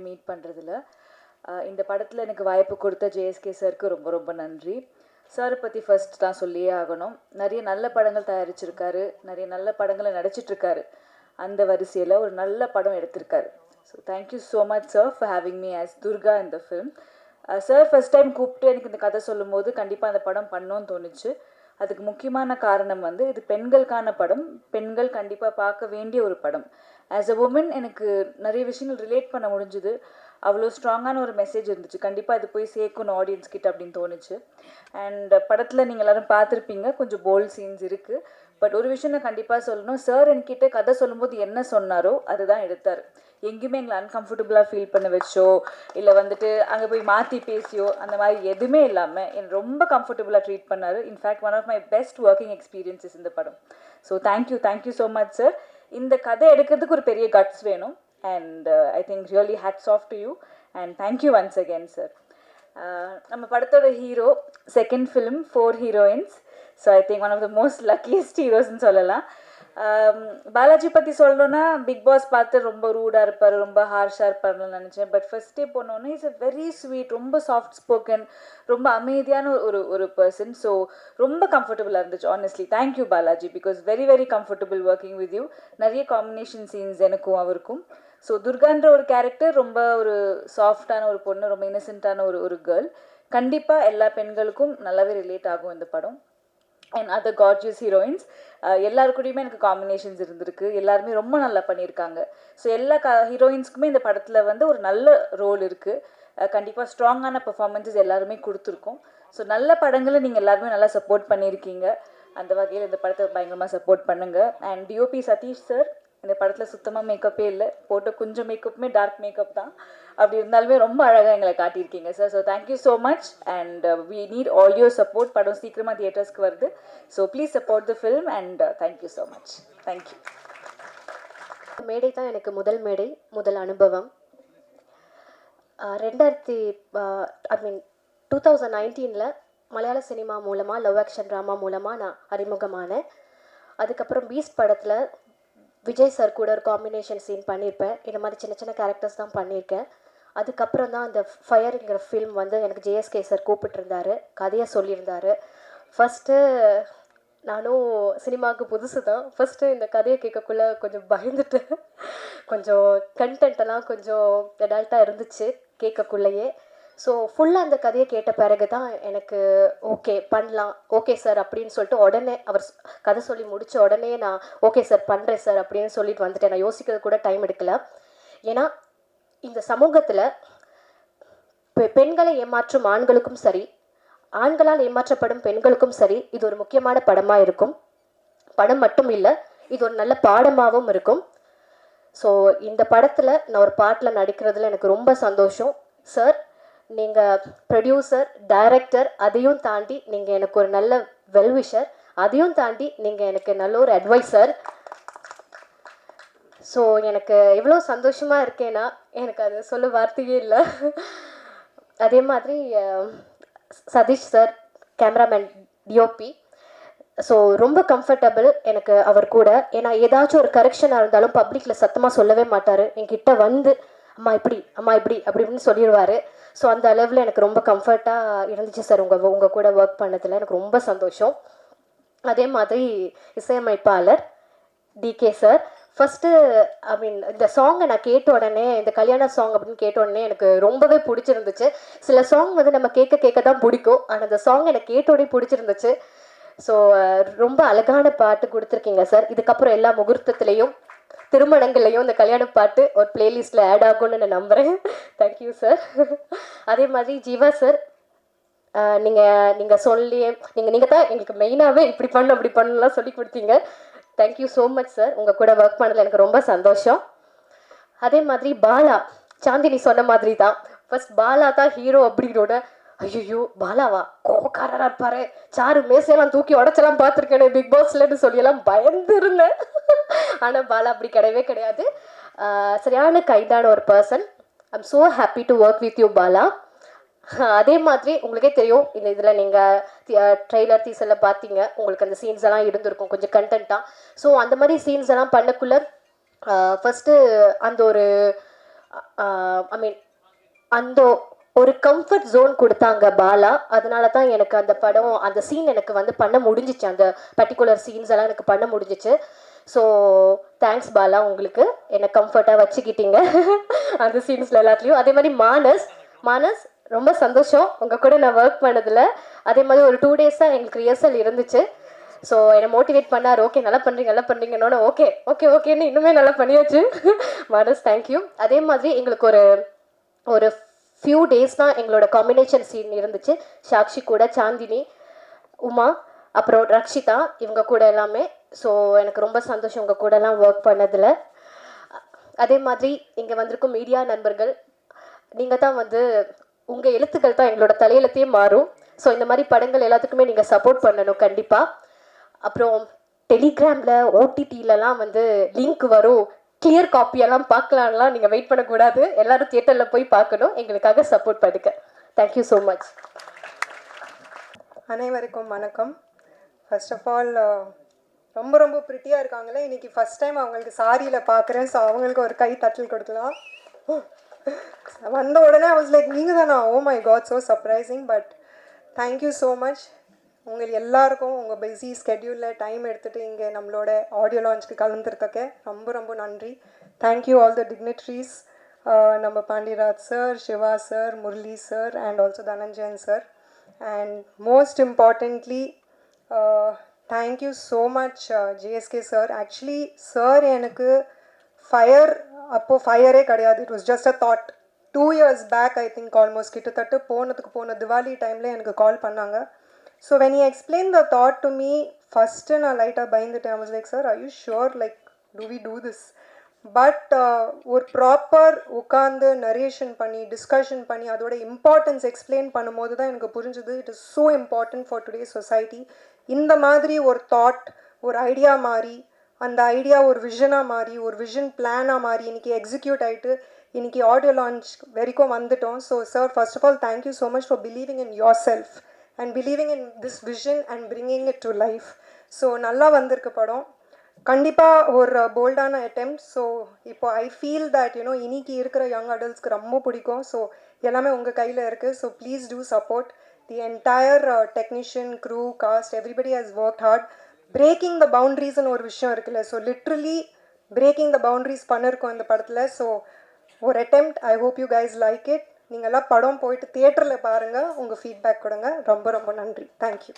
எல்லாரையும் மீட் பண்ணுறதுல இந்த படத்தில் எனக்கு வாய்ப்பு கொடுத்த ஜேஎஸ்கே சாருக்கு ரொம்ப ரொம்ப நன்றி. சாரை பற்றி ஃபர்ஸ்ட் தான் சொல்லியே ஆகணும். நிறைய நல்ல படங்கள் தயாரிச்சிருக்காரு. நிறைய நல்ல படங்களை நடிச்சிட்ருக்காரு. அந்த வரிசையில் ஒரு நல்ல படம் எடுத்திருக்காரு. So thank you so much sir for having me as Durga இந்த ஃபிலிம் சார் ஃபர்ஸ்ட் டைம் கூப்பிட்டு எனக்கு இந்த கதை சொல்லும்போது கண்டிப்பாக அந்த படம் பண்ணோன்னு தோணுச்சு. அதுக்கு முக்கியமான காரணம் வந்து இது பெண்களுக்கான படம். பெண்கள் கண்டிப்பாக பார்க்க வேண்டிய ஒரு படம். ஆஸ் அ உமன் எனக்கு நிறைய விஷயங்கள் ரிலேட் பண்ண முடிஞ்சுது. அவ்வளோ ஸ்ட்ராங்கான ஒரு மெசேஜ் இருந்துச்சு. கண்டிப்பாக இது போய் சேர்க்கணும் ஆடியன்ஸ் கிட்ட அப்படின்னு தோணுச்சு. அண்ட் படத்தில் நீங்கள் எல்லாரும் பார்த்துருப்பீங்க. கொஞ்சம் போல்ட் சீன்ஸ் இருக்குது பட் ஒரு விஷயம் நான் கண்டிப்பாக சொல்லணும். சார் என்கிட்ட கதை சொல்லும்போது என்ன சொன்னாரோ அதுதான் எடுத்தார். எங்கேயுமே எங்களை அன்கம்ஃபர்டபுளாக ஃபீல் பண்ண வச்சோ இல்லை வந்துட்டு அங்கே போய் மாற்றி பேசியோ அந்த மாதிரி எதுவுமே இல்லாமல் என்னை ரொம்ப கம்ஃபர்டபுளாக ட்ரீட் பண்ணார். In fact one of my best working experiences இந்த படம். So thank you thank you so much sir இந்த கதை எடுக்கிறதுக்கு ஒரு பெரிய கட்ஸ் வேணும். And I think really hats off to you and thank you once again sir நம்ம படத்தோட hero second film four heroines so I think one of the most luckiest ஹீரோஸ்னு சொல்லலாம். பாலாஜி பற்றி சொல்லணும்னா பிக் பாஸ் பார்த்து ரொம்ப ரூடாக இருப்பார் ரொம்ப ஹார்ஷாக இருப்பார்னு நினச்சேன். பட் ஃபர்ஸ்ட் டே போனோன்னே இஸ் அ வெரி ஸ்வீட் ரொம்ப சாஃப்ட் ஸ்போக்கன் ரொம்ப அமைதியான ஒரு ஒரு பர்சன் ஸோ ரொம்ப கம்ஃபர்டபுளாக இருந்துச்சு honestly thank you Balaji because very very comfortable working with you நிறைய காம்பினேஷன் சீன்ஸ் எனக்கும் அவருக்கும். ஸோ துர்கான்ற ஒரு கேரக்டர் ரொம்ப ஒரு சாஃப்டான ஒரு பொண்ணு ரொம்ப இன்னசென்ட்டான ஒரு ஒரு கேர்ள் கண்டிப்பாக எல்லா பெண்களுக்கும் நல்லாவே ரிலேட் ஆகும் இந்த படம். அண்ட் அதர் கார்ஜியஸ் ஹீரோயின்ஸ் எல்லாரு எனக்கு காம்பினேஷன்ஸ் இருந்திருக்கு. எல்லாருமே ரொம்ப நல்லா பண்ணியிருக்காங்க. ஸோ எல்லா க ஹீரோயின்ஸ்க்குமே இந்த படத்தில் வந்து ஒரு நல்ல ரோல் இருக்குது uh, கண்டிப்பாக ஸ்ட்ராங்கான பெர்ஃபார்மன்ஸஸ் எல்லாருமே கொடுத்துருக்கோம். ஸோ நல்ல படங்களை நீங்கள் எல்லாருமே நல்லா சப்போர்ட் பண்ணியிருக்கீங்க. அந்த வகையில் இந்த படத்தை பயங்கரமாக சப்போர்ட் பண்ணுங்கள் அண்ட் டிஓபி சதீஷ் சார் இந்த படத்தில் சுத்தமாக மேக்கப்பே இல்லை. போட்ட கொஞ்சம் மேக்கப்புமே டார்க் மேக்கப் தான். அப்படி இருந்தாலுமே ரொம்ப அழகாக எங்களை காட்டியிருக்கீங்க sir so thank you so much and we need all your support படம் சீக்கிரமாக தியேட்டர்ஸ்க்கு வருது. So please support the film and thank you so much thank you மேடை தான் எனக்கு முதல் மேடை முதல் அனுபவம். ரெண்டாயிரத்தி ஐ மீன் டூ தௌசண்ட் நைன்டீனில் மலையாள சினிமா மூலமாக லவ் ஆக்ஷன் ட்ராமா மூலமாக நான் அறிமுகமானேன். அதுக்கப்புறம் பீஸ் படத்தில் விஜய் சார் கூட ஒரு காம்பினேஷன் சீன் பண்ணியிருப்பேன் இந்த மாதிரி சின்ன சின்ன கேரக்டர்ஸ் தான் பண்ணியிருக்கேன் அதுக்கப்புறம் தான் அந்த ஃபயருங்கிற ஃபிலிம் வந்து எனக்கு ஜேஎஸ்கே சார் கூப்பிட்டுருந்தாரு. கதையை சொல்லியிருந்தாரு. ஃபஸ்ட்டு நானும் சினிமாவுக்கு புதுசு தான். ஃபஸ்ட்டு இந்த கதையை கேட்கக்குள்ள கொஞ்சம் பயந்துட்டு கொஞ்சம் கண்டென்ட்டெல்லாம் கொஞ்சம் அடால்ட்டாக இருந்துச்சு கேட்கக்குள்ளேயே. ஸோ ஃபுல்லாக அந்த கதையை கேட்ட பிறகு தான் எனக்கு ஓகே பண்ணலாம். ஓகே சார் அப்படின்னு சொல்லிட்டு உடனே அவர் கதை சொல்லி முடித்த உடனே நான் ஓகே சார் பண்ணுறேன் சார் அப்படின்னு சொல்லிட்டு வந்துட்டேன். நான் யோசிக்கிறது கூட டைம் எடுக்கல. ஏன்னா இந்த சமூகத்தில் பெண்களை ஏமாற்றும் ஆண்களுக்கும் சரி ஆண்களால் ஏமாற்றப்படும் பெண்களுக்கும் சரி இது ஒரு முக்கியமான படமாக இருக்கும். படம் மட்டும் இல்லை இது ஒரு நல்ல பாடமாகவும் இருக்கும். ஸோ இந்த படத்தில் நான் ஒரு பாட்டில் நடிக்கிறதுல எனக்கு ரொம்ப சந்தோஷம். சார் நீங்கள் ப்ரொடியூசர் டைரக்டர் அதையும் தாண்டி நீங்கள் எனக்கு ஒரு நல்ல வெல்விஷர் அதையும் தாண்டி நீங்கள் எனக்கு நல்ல ஒரு அட்வைசர் ஸோ எனக்கு எவ்வளோ சந்தோஷமாக இருக்கேன்னா எனக்கு அது சொல்ல வார்த்தையே இல்லை. அதே மாதிரி Sathish sir cameraman DOP so ரொம்ப கம்ஃபர்டபுள் எனக்கு அவர் கூட. ஏன்னா ஏதாச்சும் ஒரு கரெக்ஷனாக இருந்தாலும் பப்ளிக்கில் சத்தமாக சொல்லவே மாட்டார். என்கிட்ட வந்து அம்மா இப்படி அம்மா இப்படி அப்படி இப்படின்னு சொல்லிடுவார் ஸோ அந்த அளவில் எனக்கு ரொம்ப கம்ஃபர்ட்டாக இருந்துச்சு சார் உங்கள் உங்கள் கூட ஒர்க் பண்ணதில் எனக்கு ரொம்ப சந்தோஷம். அதே மாதிரி இசையமைப்பாளர் DK sir first I mean இந்த சாங்கை நான் கேட்ட உடனே இந்த கல்யாண சாங் அப்படின்னு கேட்ட உடனே எனக்கு ரொம்பவே பிடிச்சிருந்துச்சு. சில சாங் வந்து நம்ம கேட்க கேட்க தான் பிடிக்கும். ஆனால் அந்த சாங் எனக்கு கேட்ட உடனே பிடிச்சிருந்துச்சு. ஸோ ரொம்ப அழகான பாட்டு கொடுத்துருக்கீங்க சார் இதுக்கப்புறம் எல்லா முகூர்த்தத்துலேயும் திருமணங்கள்லையும் இந்த கல்யாண பாட்டு ஒரு பிளேலிஸ்ட்டில் ஆட் ஆகும்னு நான் நம்புகிறேன் தேங்க்யூ சார் அதே மாதிரி ஜீவா சார் நீங்கள் நீங்கள் சொல்லி நீங்கள் நீங்கள் தான் எங்களுக்கு மெயினாகவே இப்படி பண்ணு அப்படி பண்ணலாம் சொல்லி கொடுத்தீங்க. தேங்க்யூ ஸோ மச் சார் உங்கள் கூட ஒர்க் பண்ணதில் எனக்கு ரொம்ப சந்தோஷம். அதே மாதிரி பாலா சாந்தினி சொன்ன மாதிரி தான். ஃபர்ஸ்ட் பாலா தான் ஹீரோ அப்படின்னோட ஐயோ பாலாவா? கோபக்காரரா இருப்பாரு. சாரு மேசையெல்லாம் தூக்கி உடச்செல்லாம் பார்த்துருக்கேனே பிக் பாஸ்லன்னு சொல்லியெல்லாம் பயந்து இருந்தேன் ஆனால் பாலா அப்படி கிடையவே கிடையாது. சரியான கைண்டான ஒரு person I'm so happy to work with you Bala. அதே மாதிரி உங்களுக்கே தெரியும் இந்த இதில் நீங்கள் ட்ரெய்லர் டீசரில் பார்த்தீங்க உங்களுக்கு அந்த சீன்ஸ் எல்லாம் இருந்திருக்கும் கொஞ்சம் கண்டென்ட்டாக ஸோ அந்த மாதிரி சீன்ஸ் எல்லாம் பண்ணக்குள்ள ஃபஸ்ட்டு அந்த ஒரு ஐ மீன் அந்த ஒரு கம்ஃபர்ட் ஜோன் கொடுத்தாங்க பாலா. அதனால தான் எனக்கு அந்த படம் அந்த சீன் எனக்கு வந்து பண்ண முடிஞ்சிச்சு. அந்த பர்டிகுலர் சீன்ஸ் எல்லாம் எனக்கு பண்ண முடிஞ்சிச்சு. ஸோ தேங்க்ஸ் பாலா உங்களுக்கு என்னை கம்ஃபர்ட்டாக வச்சுக்கிட்டீங்க. அந்த சீன்ஸில் எல்லாத்துலேயும். அதே மாதிரி மானஸ். மானஸ் ரொம்ப சந்தோஷம். உங்கள் கூட நான் ஒர்க் பண்ணதில். அதே மாதிரி ஒரு டூ டேஸாக எங்களுக்கு ரிஹர்சல் இருந்துச்சு. ஸோ என்னை மோட்டிவேட் பண்ணார். ஓகே நல்லா பண்ணுறீங்க நல்லா பண்ணுறீங்கன்னு ஓகே ஓகே ஓகேன்னு இன்னுமே நல்லா பண்ணியாச்சு. மானஸ் தேங்க்யூ அதே மாதிரி எங்களுக்கு ஒரு ஒரு ஃபியூ டேஸ் தான் எங்களோட காம்பினேஷன் சீன் இருந்துச்சு. சாக்ஷி கூட சாந்தினி உமா அப்புறம் ரக்ஷிதா இவங்க கூட எல்லாமே. ஸோ எனக்கு ரொம்ப சந்தோஷம் உங்கள் கூடலாம் ஒர்க் பண்ணதில். அதே மாதிரி இங்கே வந்திருக்கும் மீடியா நண்பர்கள் நீங்கள் தான் வந்து உங்கள் எழுத்துக்கள் தான் எங்களோட தலையெழுத்தையே மாறும். ஸோ இந்த மாதிரி படங்கள் எல்லாத்துக்குமே நீங்கள் சப்போர்ட் பண்ணணும் கண்டிப்பாக அப்புறம் டெலிகிராமில் ஓடிடியிலலாம் வந்து லிங்க் வரும். கிளியர் காப்பியெல்லாம் பார்க்கலாம்லாம் நீங்கள் வெயிட் பண்ணக்கூடாது. எல்லாரும் தியேட்டரில் போய் பார்க்கணும். எங்களுக்காக சப்போர்ட் பண்ணுங்க. தேங்க்யூ ஸோ மச் அனைவருக்கும் வணக்கம். ஃபர்ஸ்ட் ஆஃப் ஆல் ரொம்ப ரொம்ப ப்ரிட்டியாக இருக்காங்களே இன்னைக்கு ஃபஸ்ட் டைம் அவங்களுக்கு சாரியில் பார்க்குறேன் ஸோ அவங்களுக்கு ஒரு கை தட்டல் கொடுக்கலாம். வந்த உடனே I லைக் நீங்கள் தானா ஓ my god so surprising but thank you so much உங்கள் எல்லாருக்கும் உங்கள் பிஸி ஸ்கெட்யூலில் டைம் எடுத்துகிட்டு இங்கே நம்மளோட ஆடியோ லான்ச்சுக்கு கலந்துருக்கக்க ரொம்ப ரொம்ப நன்றி. தேங்க்யூ ஆல் த டிக்னிட்ரிஸ் நம்ம Pandiraj sir Siva sir Murali sir and also Dhananjayan sir and most importantly thank you so much JSK sir actually sir எனக்கு ஃபயர் அப்போது ஃபயரே கிடையாது. It was just a thought two years back I think almost கிட்டத்தட்ட போனதுக்கு போன திவாலி டைமில் எனக்கு call பண்ணாங்க. So when you explain the thought to me first நான் லைட்டாக பயந்துட்டேன். Was like sir I you sure like do we do this but ஒரு ப்ராப்பர் உட்காந்து நரேஷன் பண்ணி டிஸ்கஷன் பண்ணி அதோட இம்பார்ட்டன்ஸ் எக்ஸ்பிளைன் பண்ணும்போது தான் எனக்கு புரிஞ்சுது. It is so important for today society இந்த மாதிரி ஒரு தாட் ஒரு ஐடியா மாறி அந்த ஐடியா ஒரு விஷனாக மாறி ஒரு விஷன் பிளானாக மாறி இன்னைக்கு எக்ஸிக்யூட் ஆகிட்டு இன்னைக்கு ஆடியோ லான்ச் வரைக்கும் வந்துட்டோம். So sir first of all thank you so much for believing in yourself and believing in this vision and bringing it to life so நல்லா வந்திருக்கு படம். கண்டிப்பாக ஒரு போல்டான அட்டெம்ட் ஸோ இப்போ ஐ ஃபீல் தட் யூனோ இன்னைக்கு இருக்கிற யங் அடல்ட்ஸ்க்கு ரொம்ப பிடிக்கும். ஸோ எல்லாமே உங்கள் கையில் இருக்குது so please do support the entire technician crew cast everybody has work hard breaking the பவுண்ட்ரிஸ்னு ஒரு விஷயம் இருக்குல்ல. So literally breaking the boundaries பண்ணிருக்கோம் இந்த படத்தில். ஸோ ஒரு attempt I hope you guys like it நீங்கள்லாம் படம் போயிட்டு தியேட்டரில் பாருங்கள் உங்கள் ஃபீட்பேக் கொடுங்க. ரொம்ப ரொம்ப நன்றி. தேங்க்யூ